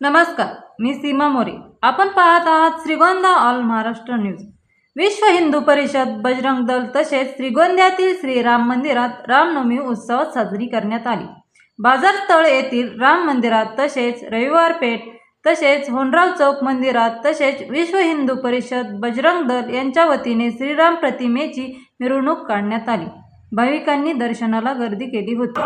नमस्कार मी सीमा मोरे. आपण पाहत आहात श्रीगोंदा ऑल महाराष्ट्र न्यूज. विश्व हिंदू परिषद बजरंग दल तसेच श्रीगोंद्यातील श्रीराम मंदिरात रामनवमी उत्सव साजरी करण्यात आली. बाजार तळ येथील राम मंदिरात तसेच रविवार पेठ तसेच होनराव चौक मंदिरात तसेच विश्व हिंदू परिषद बजरंग दल यांच्या वतीने श्रीराम प्रतिमेची मिरवणूक काढण्यात आली. भाविकांनी दर्शनाला गर्दी केली होती.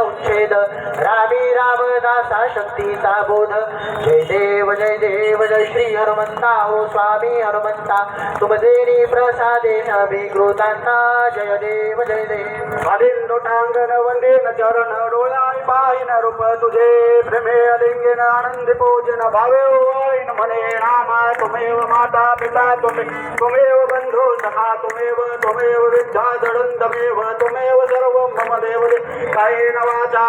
उत्कट उच्छेद. रामी रामदासा शक्तीचा बोध. जय देव जय देव जय श्री हनुमंता. हो स्वामी हनुमंता तुमदेनी प्रसादे विकृतांना जय देव जय देव. अलिंदोटांगण वंदेन चरण डोळाय पाहिन रूप तुझे. प्रेमे अलिंगन आनंद पूजन भावे वाईन म्हणे रामा तुमेव माता पिता तुम्ही तुमेव बंधू सखा तुमेव तुमेव विद्या दडंतमेव तुमेव सर्व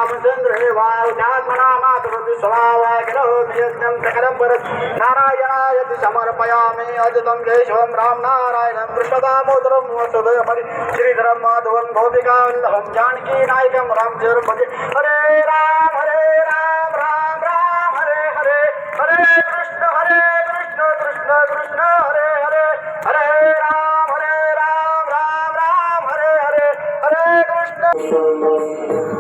वाचा चंद्रे वायुध्यात्मना मातृ स्वभावागिरो यज्ञं सकलं परस् नारायणाय समर्पयामि। अजितं केशवं राम नारायणं कृष्णदामोदरं वसुदेवमणि श्रीधरं माधवं गोपिकावल्लभं जानकी नायकं रामचरपति हरे राम हरे राम राम राम हरे हरे। हरे कृष्ण हरे कृष्ण कृष्ण कृष्ण हरे हरे। हरे राम हरे राम राम राम हरे हरे। हरे कृष्ण।